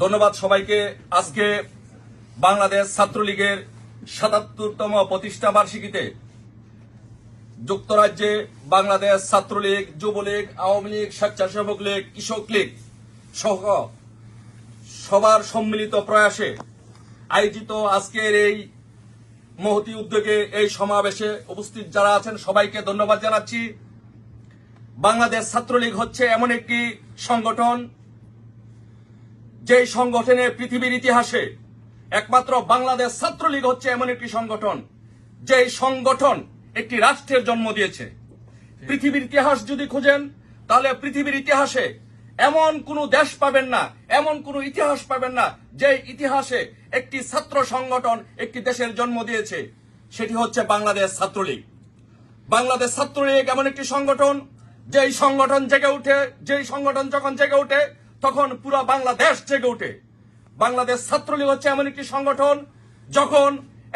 ধন্যবাদ সবাইকে। আজকে বাংলাদেশ ছাত্রলীগের সাতাত্তরতম প্রতিষ্ঠা বার্ষিকীতে যুক্তরাজ্যে বাংলাদেশ ছাত্রলীগ, যুবলীগ, আওয়ামী লীগ, স্বেচ্ছাসেবক লীগ, কৃষক লীগ সহ সবার সম্মিলিত প্রয়াসে আয়োজিত আজকের এই মহতি উদ্যোগে এই সমাবেশে উপস্থিত যারা আছেন, সবাইকে ধন্যবাদ জানাচ্ছি। বাংলাদেশ ছাত্রলীগ হচ্ছে এমন একটি সংগঠন যেই সংগঠনে পৃথিবীর ইতিহাসে একমাত্র বাংলাদেশ ছাত্রলীগ হচ্ছে এমন একটি সংগঠন যেই সংগঠন একটি রাষ্ট্রের জন্ম দিয়েছে। পৃথিবীর ইতিহাস যদি খুঁজেন তাহলে পৃথিবীর ইতিহাসে এমন কোন দেশ পাবেন না এমন কোন ইতিহাস পাবেন না যে ইতিহাসে একটি ছাত্র সংগঠন একটি দেশের জন্ম দিয়েছে। সেটি হচ্ছে বাংলাদেশ ছাত্রলীগ। বাংলাদেশ ছাত্রলীগ এমন একটি সংগঠন যেই সংগঠন জেগে উঠে যেই সংগঠন যখন জেগে উঠে তখন পুরো বাংলাদেশ জেগে উঠে। বাংলাদেশ ছাত্রলীগ হচ্ছে এমন একটি সংগঠন, যখন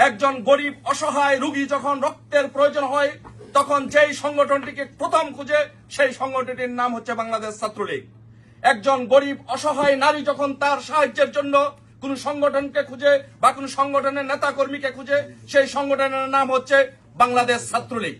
একজন গরিব, অসহায় রুগী যখন রক্তের প্রয়োজন হয়, তখন যেই সংগঠনটিকে প্রথম খুঁজে, সেই সংগঠনটির নাম হচ্ছে বাংলাদেশ ছাত্রলীগ। একজন গরিব, অসহায় নারী যখন তার সাহায্যের জন্য কোন সংগঠনকে খুঁজে বা কোন সংগঠনের নেতা কর্মীকে খুঁজে, সেই সংগঠনের নাম হচ্ছে বাংলাদেশ ছাত্রলীগ।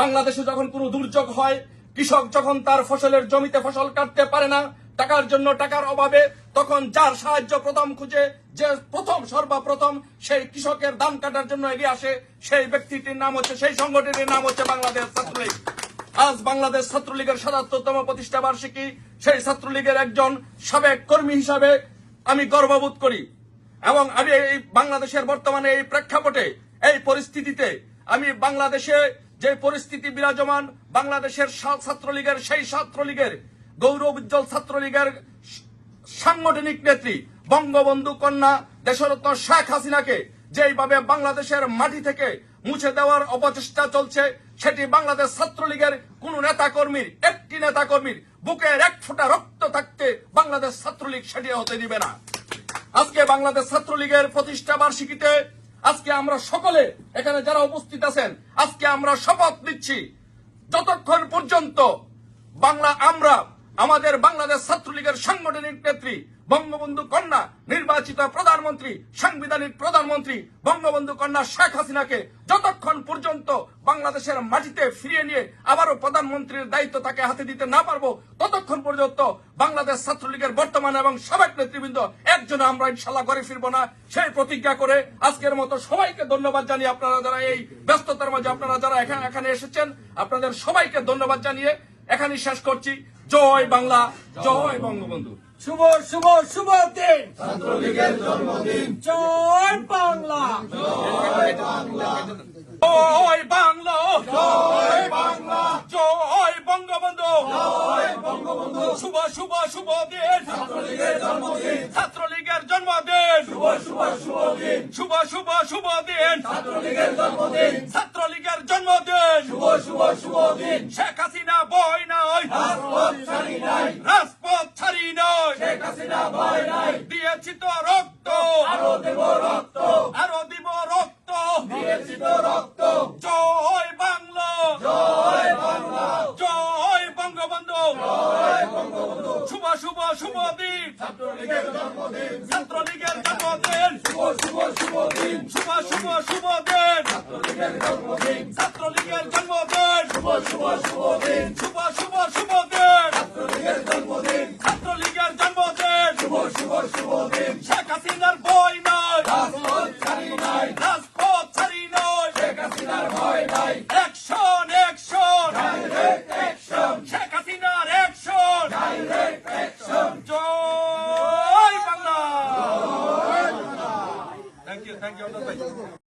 বাংলাদেশে যখন কোনো দুর্যোগ হয়, কৃষক যখন তার ফসলের জমিতে ফসল কাটতে পারে না টাকার জন্য টাকার অভাবে তখন যার সাহায্য প্রথম খুঁজে, যে প্রথম, সর্বপ্রথম সেই কৃষকের দাম কাটার জন্য এগিয়ে আসে, সেই ব্যক্তিটির নাম হচ্ছে, সেই সংগঠনের নাম হচ্ছে বাংলাদেশ ছাত্রলীগ। আজ বাংলাদেশ ছাত্রলীগের সাতাত্তরতম প্রতিষ্ঠা বার্ষিকী, সেই ছাত্রলীগের একজন সাবেক কর্মী হিসাবে আমি গর্ববোধ করি। এবং আমি এই বাংলাদেশের বর্তমানে এই প্রেক্ষাপটে, এই পরিস্থিতিতে আমি বাংলাদেশে যে পরিস্থিতি বিরাজমান, বাংলাদেশের ছাত্রলীগের সেই ছাত্রলীগের গৌরব উজ্জ্বল ছাত্রলীগের সাংগঠনিক নেত্রী বঙ্গবন্ধু কন্যা দেশরত্ন শেখ হাসিনাকে যেইভাবে বাংলাদেশের মাটি থেকে মুছে দেওয়ার অপচেষ্টা চলছে, সেটি বাংলাদেশ ছাত্রলীগের কোন নেতা কর্মীর একটি নেতা কর্মীর বুকের এক ফোঁটা রক্ত থাকতে বাংলাদেশ ছাত্রলীগ সেটি হতে দিবে না। আজকে বাংলাদেশ ছাত্রলীগের প্রতিষ্ঠা বার্ষিকীতে আজকে আমরা সকলে এখানে যারা উপস্থিত আছেন, আজকে আমরা শপথ নিচ্ছি। যতক্ষণ পর্যন্ত বাংলা আমরা আমাদের বাংলাদেশ ছাত্রলীগের সাংগঠনিক নেত্রী, বঙ্গবন্ধু কন্যা, নির্বাচিত প্রধানমন্ত্রী, সাংবিধানিক প্রধানমন্ত্রী বঙ্গবন্ধু কন্যা শেখ হাসিনাকে যতক্ষণ পর্যন্ত বাংলাদেশের মাটিতে ফিরিয়ে নিয়ে আবারও প্রধানমন্ত্রীর দায়িত্ব তাকে হাতে দিতে না পারব, ততক্ষণ পর্যন্ত বাংলাদেশ ছাত্রলীগের বর্তমান এবং সাবেক নেতৃবৃন্দ একজনে আমরা ইনশাল্লাহ ঘরে ফিরবো না। সেই প্রতিজ্ঞা করে আজকের মতো সবাইকে ধন্যবাদ জানিয়ে আপনারা যারা এই ব্যস্ততার মাঝে আপনারা যারা এখানে এখানে এসেছেন, আপনাদের সবাইকে ধন্যবাদ জানিয়ে এখানেই শেষ করছি। জয় বাংলা জয় বঙ্গবন্ধু। শুভ শুভ শুভ দিন। জন্মদিন। জয় বাংলা। জয় বাংলা। জয় বাংলা। জয় বঙ্গবন্ধু। জয় বঙ্গবন্ধু। শুভ শুভ শুভ দিন। ছাত্রলীগের জন্মদিন। ছাত্রলীগের জন্মদিন। শুভ শুভ শুভ দিন। শুভ শুভ শুভ দিন। ছাত্রলীগের জন্মদিন। ছাত্রলীগের জন্মদিন। শুভ শুভ শুভ দিন। শেখ হাসিনা রাজপথ ছাড়ি নাই। রাজপথ ছাড়ি নাই। শেখ হাসিনা বই নাই। দিয়েছি তো রক্ত। আরও দেব রক্ত। আরও দিব রক্ত। দিয়েছি তো রক্ত। জয় বাংলা। জয় বাংলা। জয় বঙ্গবন্ধু। জয় বঙ্গবন্ধু। শুভ শুভ শুভ দিন। ছাত্রলীগের জন্মদিন। ছাত্রলীগের জন্মদিন। শুভ শুভ শুভ দিন। শুভ শুভ শুভ দিন। ছাত্রলীগের জন্মদিন। ছাত্রলীগের জন্মদিন। শুভ শুভ শুভ দিন। শুভ শুভ শুভ